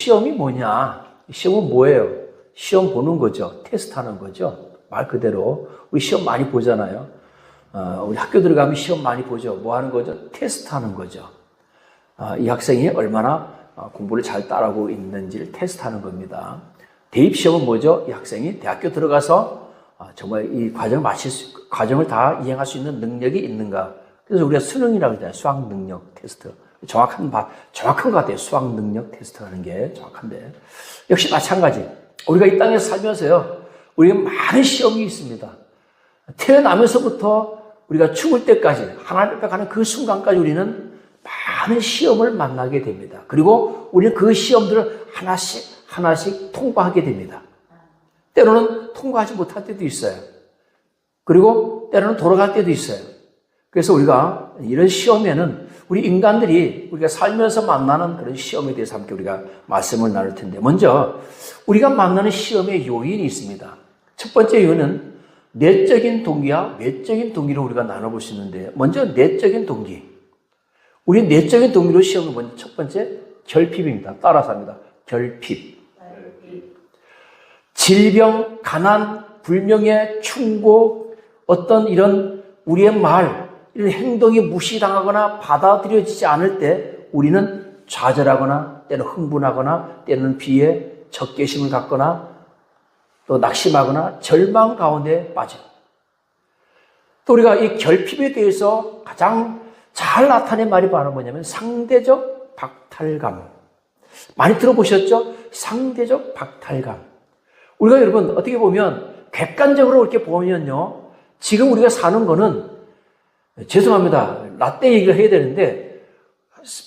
시험이 뭐냐? 시험은 뭐예요? 시험 보는 거죠. 테스트 하는 거죠. 말 그대로. 우리 시험 많이 보잖아요. 어, 우리 학교 들어가면 시험 많이 보죠. 뭐 하는 거죠? 테스트 하는 거죠. 어, 이 학생이 얼마나 어, 공부를 잘 따라하고 있는지를 테스트 하는 겁니다. 대입 시험은 뭐죠? 이 학생이 대학교 들어가서 어, 정말 이 과정을 마칠 수, 과정을 다 이행할 수 있는 능력이 있는가. 그래서 우리가 수능이라고 하잖아요. 수학 능력 테스트. 정확한, 바- 정확한 것 같아요. 수학 능력 테스트 하는 게 정확한데. 역시 마찬가지. 우리가 이 땅에 살면서요. 우리가 많은 시험이 있습니다. 태어나면서부터 우리가 죽을 때까지, 하나님 앞에 가는 그 순간까지 우리는 많은 시험을 만나게 됩니다. 그리고 우리는 그 시험들을 하나씩, 하나씩 통과하게 됩니다. 때로는 통과하지 못할 때도 있어요. 그리고 때로는 돌아갈 때도 있어요. 그래서 우리가 이런 시험에는 우리 인간들이 우리가 살면서 만나는 그런 시험에 대해서 함께 우리가 말씀을 나눌 텐데 먼저 우리가 만나는 시험의 요인이 있습니다. 첫 번째 요인은 내적인 동기와 외적인 동기로 우리가 나눠볼 수 있는데 먼저 내적인 동기. 우리 내적인 동기로 시험을 먼저 첫 번째 결핍입니다. 따라서 합니다. 결핍. 질병, 가난, 불명예, 충고, 어떤 이런 우리의 말, 이런 행동이 무시당하거나 받아들여지지 않을 때 우리는 좌절하거나 때는 흥분하거나 때는 비에 적개심을 갖거나 또 낙심하거나 절망 가운데 빠져. 또 우리가 이 결핍에 대해서 가장 잘 나타낸 말이 바로 뭐냐면 상대적 박탈감. 많이 들어보셨죠? 상대적 박탈감. 우리가 여러분 어떻게 보면 객관적으로 이렇게 보면요. 지금 우리가 사는 거는 죄송합니다. 라떼 얘기를 해야 되는데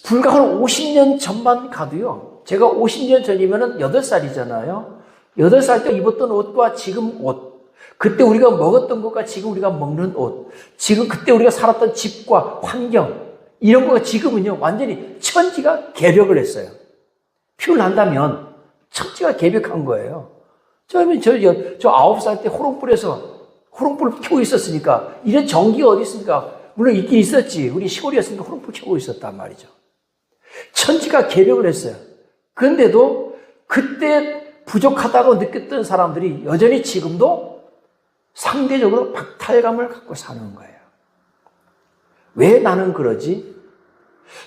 불과 한 50년 전만 가도요. 제가 50년 전이면은 8살이잖아요. 8살 때 입었던 옷과 지금 옷. 그때 우리가 먹었던 것과 지금 우리가 먹는 옷. 지금 그때 우리가 살았던 집과 환경. 이런 거가 지금은요. 완전히 천지가 개벽을 했어요. 피를 난다면 천지가 개벽한 거예요. 저는 저, 저, 저 아홉 살때 호롱불에서 호롱불을 켜고 있었으니까 이런 전기가 어디 있습니까? 물론 있긴 있었지. 우리 시골이었으니까 호롱불 켜고 있었단 말이죠. 천지가 개벽을 했어요. 그런데도 그때 부족하다고 느꼈던 사람들이 여전히 지금도 상대적으로 박탈감을 갖고 사는 거예요. 왜 나는 그러지?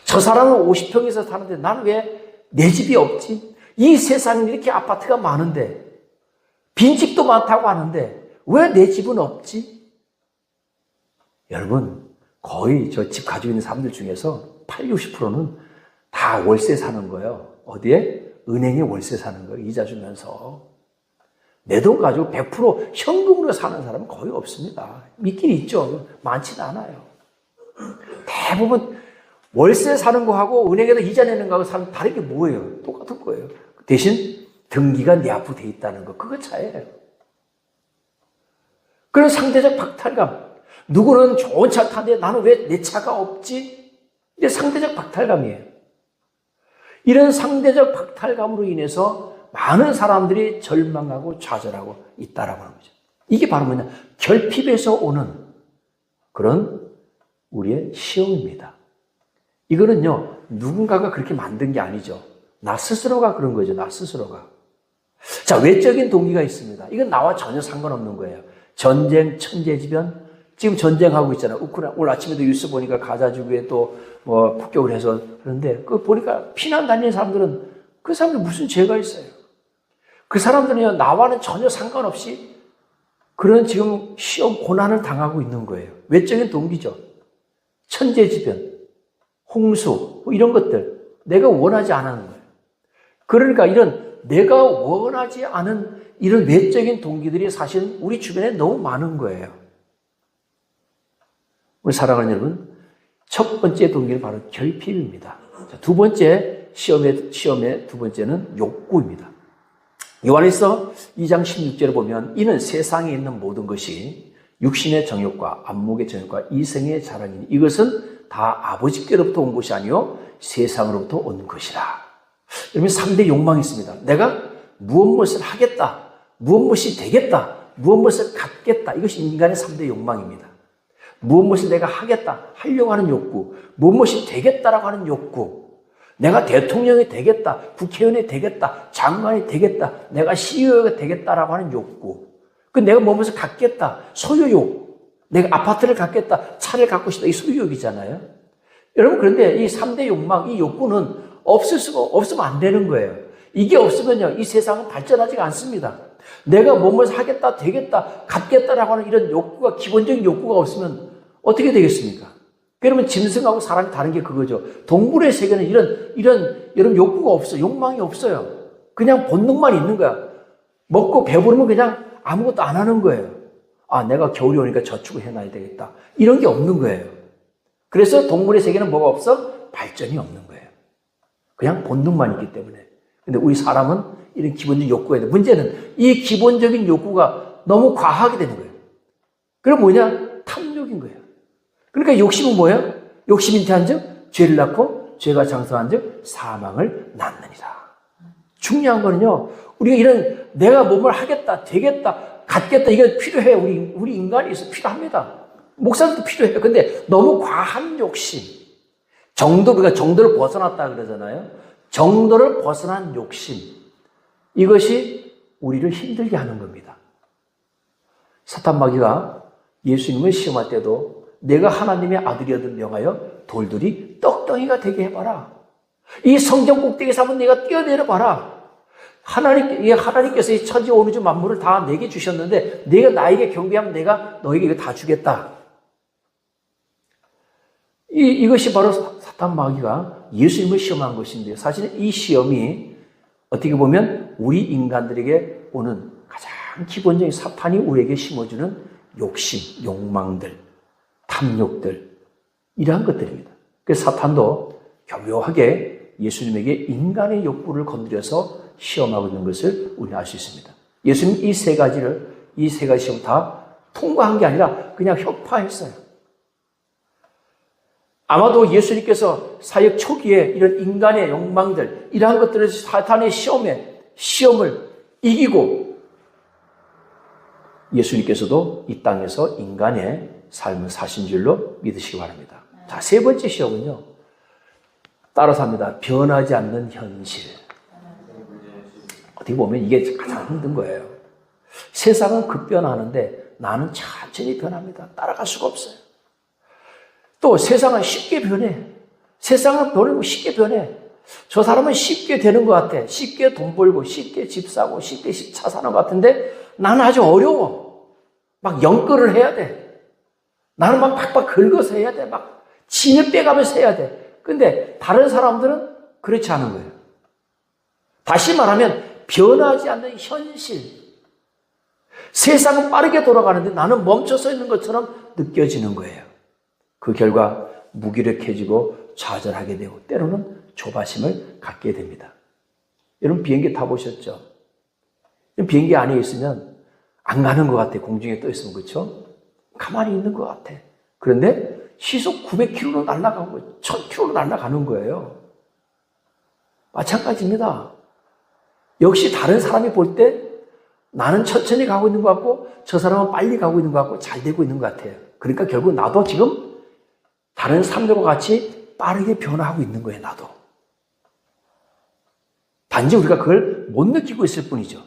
저 사람은 50평에서 사는데 나는 왜 내 집이 없지? 이 세상에 이렇게 아파트가 많은데 빈집도 많다고 하는데 왜 내 집은 없지? 여러분, 거의 저 집 가지고 있는 사람들 중에서 8, 60%는 다 월세 사는 거예요. 어디에? 은행에 월세 사는 거예요. 이자 주면서. 내 돈 가지고 100% 현금으로 사는 사람은 거의 없습니다. 있긴 있죠. 많지는 않아요. 대부분 월세 사는 거하고 은행에다 이자 내는 거하고 사는 다른 게 뭐예요? 똑같은 거예요. 대신 등기가 내 앞으로 돼 있다는 거. 그거 차이예요. 그런 상대적 박탈감. 누구는 좋은 차 타는데 나는 왜 내 차가 없지? 이게 상대적 박탈감이에요. 이런 상대적 박탈감으로 인해서 많은 사람들이 절망하고 좌절하고 있다라고 하는 거죠. 이게 바로 뭐냐? 결핍에서 오는 그런 우리의 시험입니다. 이거는요, 누군가가 그렇게 만든 게 아니죠. 나 스스로가 그런 거죠, 나 스스로가. 자, 외적인 동기가 있습니다. 이건 나와 전혀 상관없는 거예요. 전쟁, 천재지변, 지금 전쟁하고 있잖아요. 우크라 오늘 아침에도 뉴스 보니까 가자 지구에 또 뭐 폭격을 해서 그런데 그 보니까 피난 다니는 사람들은 그 사람들 무슨 죄가 있어요? 그 사람들은요 나와는 전혀 상관없이 그런 지금 시험 고난을 당하고 있는 거예요. 외적인 동기죠. 천재지변, 홍수 뭐 이런 것들 내가 원하지 않은 거예요. 그러니까 이런 내가 원하지 않은 이런 외적인 동기들이 사실 우리 주변에 너무 많은 거예요. 우리 사랑하는 여러분, 첫 번째 동기는 바로 결핍입니다. 자, 두 번째 시험의 시험의 두 번째는 욕구입니다. 요한에서 2장 16절을 보면 이는 세상에 있는 모든 것이 육신의 정욕과 안목의 정욕과 이성의 자랑이니 이것은 다 아버지께로부터 온 것이 아니요 세상으로부터 온 것이라. 여러분 3대 욕망이 있습니다. 내가 무엇 무엇을 하겠다. 무엇 무엇이 되겠다. 무엇 무엇을 갖겠다. 이것이 인간의 3대 욕망입니다. 무엇 무엇을 내가 하겠다. 하려고 하는 욕구. 무엇 무엇이 되겠다라고 하는 욕구. 내가 대통령이 되겠다, 국회의원이 되겠다, 장관이 되겠다, 내가 CEO가 되겠다라고 하는 욕구. 그 내가 몸에서 갖겠다, 소유욕. 내가 아파트를 갖겠다, 차를 갖고 싶다, 이 소유욕이잖아요. 여러분, 그런데 이 3대 욕망, 이 욕구는 없을 수가, 없으면 안 되는 거예요. 이게 없으면요, 이 세상은 발전하지가 않습니다. 내가 몸을 하겠다, 되겠다, 갖겠다라고 하는 이런 욕구가, 기본적인 욕구가 없으면 어떻게 되겠습니까? 그러면 짐승하고 사람이 다른 게 그거죠. 동물의 세계는 이런, 이런, 이런 욕구가 없어. 욕망이 없어요. 그냥 본능만 있는 거야. 먹고 배부르면 그냥 아무것도 안 하는 거예요. 아, 내가 겨울이 오니까 저축을 해놔야 되겠다. 이런 게 없는 거예요. 그래서 동물의 세계는 뭐가 없어? 발전이 없는 거예요. 그냥 본능만 있기 때문에. 근데 우리 사람은 이런 기본적인 욕구가 있는 문제는 이 기본적인 욕구가 너무 과하게 되는 거예요. 그럼 뭐냐? 탐욕인 거예요. 그러니까 욕심은 뭐예요? 욕심이 인태한즉 죄를 낳고 죄가 장성한즉 사망을 낳느니라. 중요한 거는요. 우리가 이런 내가 몸을 하겠다, 되겠다, 갖겠다 이게 필요해. 우리 우리 있어 필요합니다. 목사들도 필요해요. 근데 너무 과한 욕심, 정도 우리가 정도를 벗어났다 그러잖아요. 정도를 벗어난 욕심 이것이 우리를 힘들게 하는 겁니다. 사탄 마귀가 예수님을 시험할 때도 내가 하나님의 아들이었던 명하여 돌들이 떡덩이가 되게 해봐라. 이 성전 꼭대기에서 한번 내가 뛰어내려 봐라. 하나님, 이 하나님께서 이 천지 오누주 만물을 다 내게 주셨는데, 내가 나에게 경배하면 내가 너에게 이거 다 주겠다. 이, 이것이 바로 사탄 마귀가 예수님을 시험한 것인데, 사실은 이 시험이 어떻게 보면 우리 인간들에게 오는 가장 기본적인 사탄이 우리에게 심어주는 욕심, 욕망들, 탐욕들, 이러한 것들입니다. 그래서 사탄도 교묘하게 예수님에게 인간의 욕구를 건드려서 시험하고 있는 것을 우리는 알 수 있습니다. 예수님 이 세 가지를, 이 세 가지 시험 다 통과한 게 아니라 그냥 혁파했어요. 아마도 예수님께서 사역 초기에 이런 인간의 욕망들, 이러한 것들을 사탄의 시험에, 시험을 이기고 예수님께서도 이 땅에서 인간의 삶을 사신 줄로 믿으시기 바랍니다. 자, 세 번째 시험은요. 따라서 합니다. 변하지 않는 현실. 어떻게 보면 이게 가장 힘든 거예요. 세상은 급변하는데 나는 천천히 변합니다. 따라갈 수가 없어요. 또 세상은 쉽게 변해. 세상은 변하고 쉽게 변해. 저 사람은 쉽게 되는 것 같아. 쉽게 돈 벌고, 쉽게 집 사고, 쉽게 차 사는 것 같은데 나는 아주 어려워. 막 연끌을 해야 돼. 나는 막 팍팍 긁어서 해야 돼. 막 진을 빼가면서 해야 돼. 근데 다른 사람들은 그렇지 않은 거예요. 다시 말하면 변하지 않는 현실. 세상은 빠르게 돌아가는데 나는 멈춰서 있는 것처럼 느껴지는 거예요. 그 결과 무기력해지고 좌절하게 되고 때로는 조바심을 갖게 됩니다. 여러분 비행기 타보셨죠? 비행기 안에 있으면 안 가는 것 같아. 공중에 떠 있으면 그렇죠? 가만히 있는 것 같아. 그런데 시속 900km로 날아가고 1000km로 날아가는 거예요. 마찬가지입니다. 역시 다른 사람이 볼 때 나는 천천히 가고 있는 것 같고 저 사람은 빨리 가고 있는 것 같고 잘 되고 있는 것 같아요. 그러니까 결국 나도 지금 다른 사람들과 같이 빠르게 변화하고 있는 거예요, 나도. 단지 우리가 그걸 못 느끼고 있을 뿐이죠.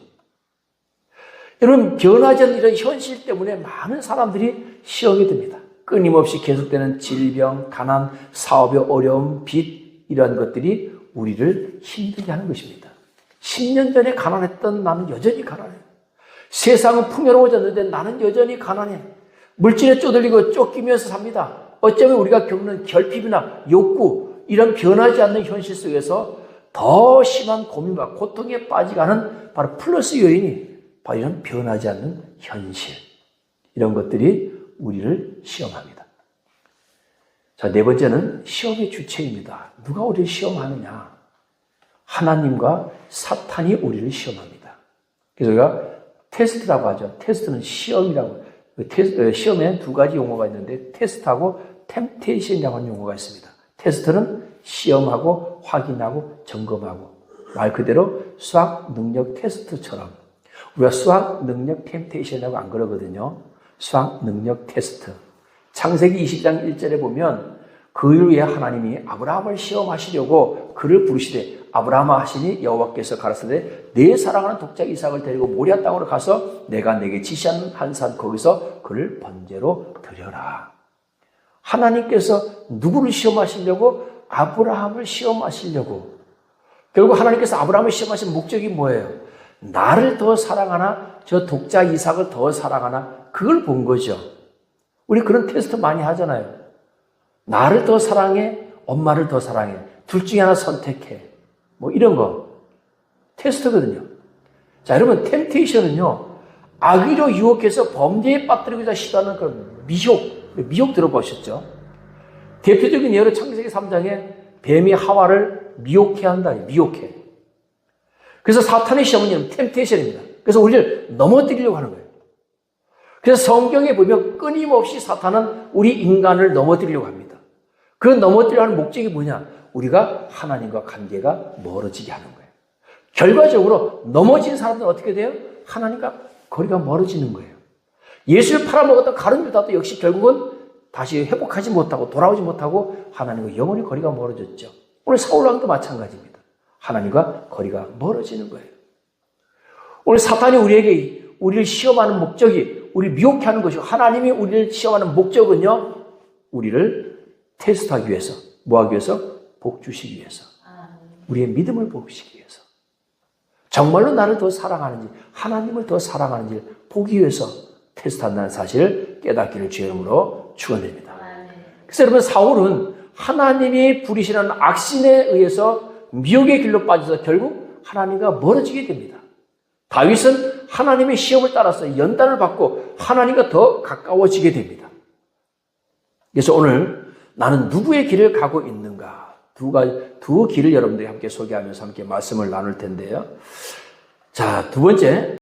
여러분, 변하지 않는 이런 현실 때문에 많은 사람들이 시험이 듭니다. 끊임없이 계속되는 질병, 가난, 사업의 어려움, 빚, 이러한 것들이 우리를 힘들게 하는 것입니다. 10년 전에 가난했던 나는 여전히 가난해. 세상은 풍요로워졌는데 나는 여전히 가난해. 물질에 쪼들리고 쫓기면서 삽니다. 어쩌면 우리가 겪는 결핍이나 욕구, 이런 변하지 않는 현실 속에서 더 심한 고민과 고통에 빠지가는 바로 플러스 요인이 바로 이런 변하지 않는 현실. 이런 것들이 우리를 시험합니다. 자, 네 번째는 시험의 주체입니다. 누가 우리를 시험하느냐? 하나님과 사탄이 우리를 시험합니다. 그래서 우리가 테스트라고 하죠. 테스트는 시험이라고. 테스트, 시험에 두 가지 용어가 있는데 테스트하고 템테이션이라고 하는 용어가 있습니다. 테스트는 시험하고 확인하고 점검하고 말 그대로 수학 능력 테스트처럼 우리가 수학 능력 템테이션이라고 안 그러거든요. 수학 능력 테스트. 창세기 20장 1절에 보면 그 위에 하나님이 아브라함을 시험하시려고 그를 부르시되 아브라함아 하시니 여호와께서 가라사대 내 사랑하는 독자 이삭을 데리고 모리아 땅으로 가서 내가 내게 지시한 한 산 거기서 그를 번제로 드려라. 하나님께서 누구를 시험하시려고 아브라함을 시험하시려고 결국 하나님께서 아브라함을 시험하신 목적이 뭐예요? 나를 더 사랑하나 저 독자 이삭을 더 사랑하나 그걸 본 거죠. 우리 그런 테스트 많이 하잖아요. 나를 더 사랑해, 엄마를 더 사랑해. 둘 중에 하나 선택해. 뭐 이런 거. 테스트거든요. 자, 여러분, 템테이션은요, 악의로 유혹해서 범죄에 빠뜨리고자 시도하는 그런 미혹, 미혹 들어보셨죠? 대표적인 예로 창세기 3장에 뱀이 하와를 미혹해 한다. 미혹해. 그래서 사탄의 시험은 템테이션입니다. 그래서 우리를 넘어뜨리려고 하는 거예요. 그래서 성경에 보면 끊임없이 사탄은 우리 인간을 넘어뜨리려고 합니다. 그 넘어뜨리려 하는 목적이 뭐냐? 우리가 하나님과 관계가 멀어지게 하는 거예요. 결과적으로 넘어진 사람들은 어떻게 돼요? 하나님과 거리가 멀어지는 거예요. 예수를 팔아먹었던 가룟 유다도 역시 결국은 다시 회복하지 못하고 돌아오지 못하고 하나님과 영원히 거리가 멀어졌죠. 오늘 사울왕도 마찬가지입니다. 하나님과 거리가 멀어지는 거예요. 오늘 사탄이 우리에게 우리를 시험하는 목적이 우리 미혹해 하는 것이고 하나님이 우리를 시험하는 목적은요. 우리를 테스트하기 위해서 뭐 하기 위해서? 복 주시기 위해서. 우리의 믿음을 보시기 위해서. 정말로 나를 더 사랑하는지 하나님을 더 사랑하는지 보기 위해서 테스트한다는 사실을 깨닫기를 주의 이름으로 축원드립니다. 그래서 여러분 사울은 하나님이 부리시는 악신에 의해서 미혹의 길로 빠져서 결국 하나님과 멀어지게 됩니다. 다윗은 하나님의 시험을 따라서 연단을 받고 하나님과 더 가까워지게 됩니다. 그래서 오늘 나는 누구의 길을 가고 있는가? 두 가지, 두 길을 여러분들이 함께 소개하면서 함께 말씀을 나눌 텐데요. 자, 두 번째.